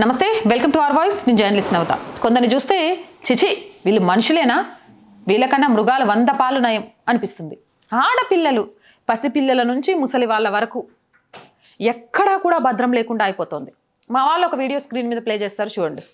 నమస్తే welcome to our voice. నేను journalist నవత. కొందరిని చూస్తే చిచి వీళ్ళు మనుషులేనా? వీళ్ళకన్నా మృగాలు వంద పాలు నయం అనిపిస్తుంది. ఆడపిల్లలు పసిపిల్లల నుంచి ముసలి వాళ్ళ వరకు ఎక్కడా కూడా భద్రం లేకుండా అయిపోతుంది. మా వాళ్ళు ఒక వీడియో స్క్రీన్ మీద ప్లే చేస్తారు చూడండి.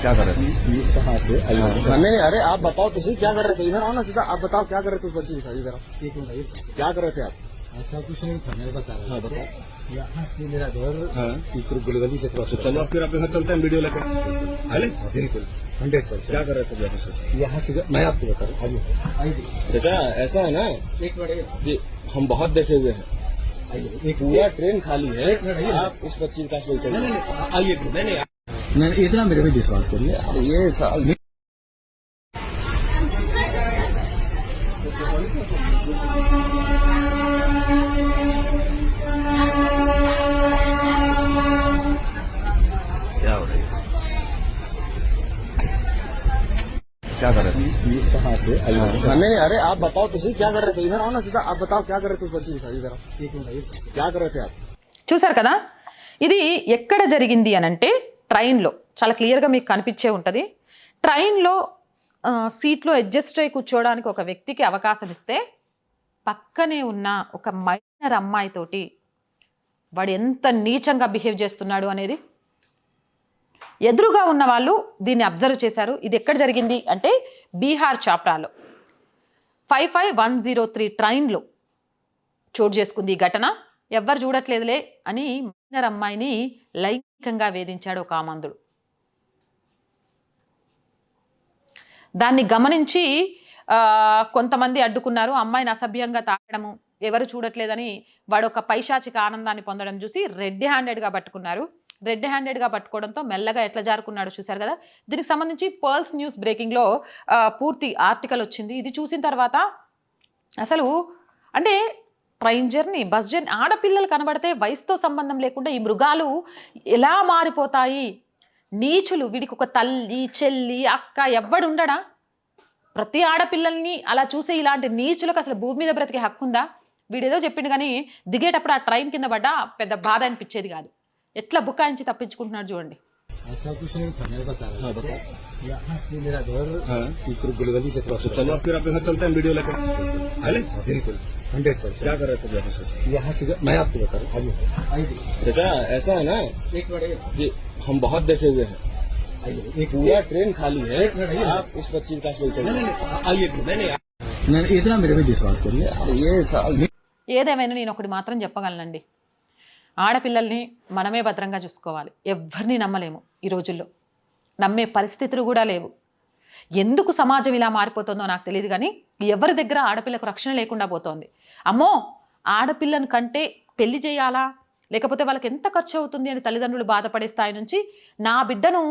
क्या कर रहे थे? कहाँ से? हाँ, नहीं नहीं, अरे आप बताओ तो सही क्या कर रहे थे? इधर आओ ना सीधा आप बताओ क्या कर रहे थे उस बच्चे के साथ? इधर आओ। एक मिनट क्या कर रहे थे आप? ऐसा कुछ नहीं था मैं बता रहा हाँ। बताओ। यहाँ से मेरा घर हाँ। गुलगली से क्रॉस तो चलो फिर अपने घर चलते हैं वीडियो लेकर। चले बिल्कुल। हंड्रेड क्या कर रहे थे यहाँ से मैं आपको बता रहा हूँ। बेटा ऐसा है ना? एक मिनट हम बहुत देखे हुए हैं। एक पूरा ट्रेन खाली है। आप उस बच्ची के पास नहीं हैं। आइए। नहीं नहीं नहीं इतना मेरे पे विश्वास करिए अब ये साल क्या हो रही है क्या कर रहे थे ये कहाँ से आई हाँ, नहीं नहीं, अरे आप बताओ तो सही क्या कर रहे थे इधर आओ ना सीधा आप बताओ क्या कर रहे थे उस बच्ची के साथ इधर आओ। एक मिनट आइए। क्या कर रहे थे आप చూసారు కదా ఇది ఎక్కడ జరిగింది అని అంటే ట్రైన్లో. చాలా క్లియర్గా మీకు కనిపించే ఉంటుంది. ట్రైన్లో సీట్లో అడ్జస్ట్ అయి కూర్చోవడానికి ఒక వ్యక్తికి అవకాశం ఇస్తే పక్కనే ఉన్న ఒక మైనర్ అమ్మాయితోటి వాడు ఎంత నీచంగా బిహేవ్ చేస్తున్నాడు అనేది ఎదురుగా ఉన్న వాళ్ళు దీన్ని అబ్జర్వ్ చేశారు. ఇది ఎక్కడ జరిగింది అంటే Bihar చాప్రాలో. Five five one zero three ట్రైన్లో చోటు చేసుకుంది ఈ ఘటన. ఎవ్వరు చూడట్లేదులే అని మైనర్ అమ్మాయిని లైంగికంగా వేధించాడు ఒక ఆమందుడు. దాన్ని గమనించి కొంతమంది అడ్డుకున్నారు. అమ్మాయిని అసభ్యంగా తాకడము ఎవరు చూడట్లేదని వాడు ఒక పైశాచిక ఆనందాన్ని పొందడం చూసి రెడ్ హ్యాండెడ్గా పట్టుకున్నారు. రెడ్ హ్యాండెడ్గా పట్టుకోవడంతో మెల్లగా ఎట్లా జారుకున్నాడో చూశారు కదా? దీనికి సంబంధించి పర్ల్స్ న్యూస్ బ్రేకింగ్లో పూర్తి ఆర్టికల్ వచ్చింది. ఇది చూసిన తర్వాత అసలు అంటే ట్రైన్ జర్నీ బస్ జర్నీ ఆడపిల్లలు కనబడితే వయసుతో సంబంధం లేకుండా ఈ మృగాలు ఎలా మారిపోతాయి నీచులు వీడికి ఒక తల్లి చెల్లి అక్క ఎవ్వడు ఉండడా ప్రతి ఆడపిల్లల్ని అలా చూసే ఇలాంటి నీచులకు అసలు భూమి మీద బ్రతికే హక్కు ఉందా వీడేదో చెప్పిండు కానీ దిగేటప్పుడు ఆ ట్రైన్ కింద పడ్డా పెద్ద బాధ అనిపించేది కాదు ఎట్లా బుకాయించి తప్పించుకుంటున్నాడు చూడండి ऐसा कुछ नहीं था मैं बता रहा हाँ हूँ बताओ यहाँ से मेरा घर हाँ इक्र गुलगली से क्रॉस तो चलो अब फिर अपने घर चलते हैं वीडियो लेकर चले हाँ, बिल्कुल हंड्रेड क्या परसेंट कर रहे थे भैया से यहाँ से मैं आपको बता रहा हूँ आइए आइए बेटा ऐसा है ना एक मिनट आइए। कि हम बहुत देखे हुए हैं आइए एक पूरा ट्रेन खाली है एक मिनट, आइए। आप उस बच्ची के पास बैठे नहीं हैं। नहीं नहीं आइए एक मिनट। नहीं नहीं नहीं इतना मेरे पे विश्वास करिए अब ये साल ఏదేమైనా నేను ఒకటి మాత్రం చెప్పగలనండి ఆడపిల్లల్ని మనమే భద్రంగా చూసుకోవాలి ఎవరిని నమ్మలేము ఈ రోజుల్లో నమ్మే పరిస్థితులు కూడా లేవు ఎందుకు సమాజం ఇలా మారిపోతుందో నాకు తెలియదు కానీ ఎవరి దగ్గర ఆడపిల్లకు రక్షణ లేకుండా పోతోంది. అమ్మో! ఆడపిల్లను కంటే పెళ్ళి చేయాలా? లేకపోతే వాళ్ళకి ఎంత ఖర్చు అవుతుంది అని తల్లిదండ్రులు బాధపడే స్థాయి నుంచి నా బిడ్డను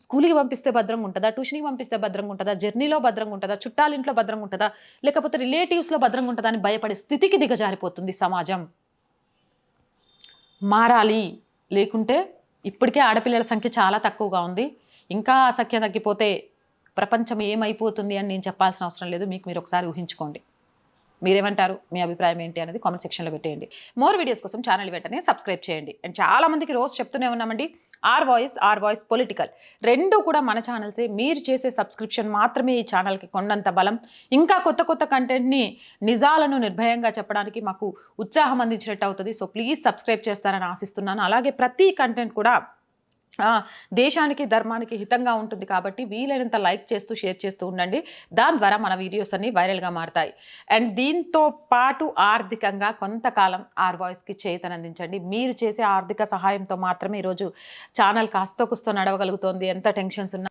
స్కూల్కి పంపిస్తే భద్రంగా ఉంటుందా? ట్యూషన్కి పంపిస్తే భద్రంగా ఉంటుందా? జర్నీలో భద్రంగా ఉంటుందా? చుట్టాలింట్లో భద్రంగా ఉంటుందా? లేకపోతే రిలేటివ్స్లో భద్రంగా ఉంటుందా అని భయపడే స్థితికి దిగజారిపోతుంది సమాజం. మారాలి. లేకుంటే ఇప్పటికే ఆడపిల్లల సంఖ్య చాలా తక్కువగా ఉంది. ఇంకా అసఖ్య సంఖ్య తగ్గిపోతే ప్రపంచం ఏమైపోతుంది అని నేను చెప్పాల్సిన అవసరం లేదు. మీకు మీరు ఒకసారి ఊహించుకోండి. మీరేమంటారు? మీ అభిప్రాయం ఏంటి అనేది కామెంట్ సెక్షన్లో పెట్టేయండి. మోర్ వీడియోస్ కోసం ఛానల్ వెంటనే సబ్స్క్రైబ్ చేయండి. అండ్ చాలామందికి రోజు చెప్తూనే ఉన్నామండి R voice R voice political రెండు కూడా మన ఛానల్సే మీరు చేసే సబ్స్క్రిప్షన్ మాత్రమే ఈ ఛానల్కి కొండంత బలం. ఇంకా కొత్త కొత్త కంటెంట్ని నిజాలను నిర్భయంగా చెప్పడానికి మాకు ఉత్సాహం అందించినట్టు అవుతుంది. సో ప్లీజ్ సబ్స్క్రైబ్ చేస్తారని ఆశిస్తున్నాను. అలాగే ప్రతి కంటెంట్ కూడా దేశానికి ధర్మానికి హితంగా ఉంటుంది కాబట్టి వీలైనంత లైక్ చేస్తూ షేర్ చేస్తూ ఉండండి. దాని ద్వారా మన వీడియోస్ అన్ని వైరల్గా మారుతాయి. అండ్ దీంతో పాటు ఆర్థికంగా కొంతకాలం ఆర్ వాయిస్కి చేతనందించండి. మీరు చేసే ఆర్థిక సహాయంతో మాత్రమే ఈరోజు ఛానల్ కాస్తో కుస్తో నడవగలుగుతోంది. ఎంత టెన్షన్స్ ఉన్నా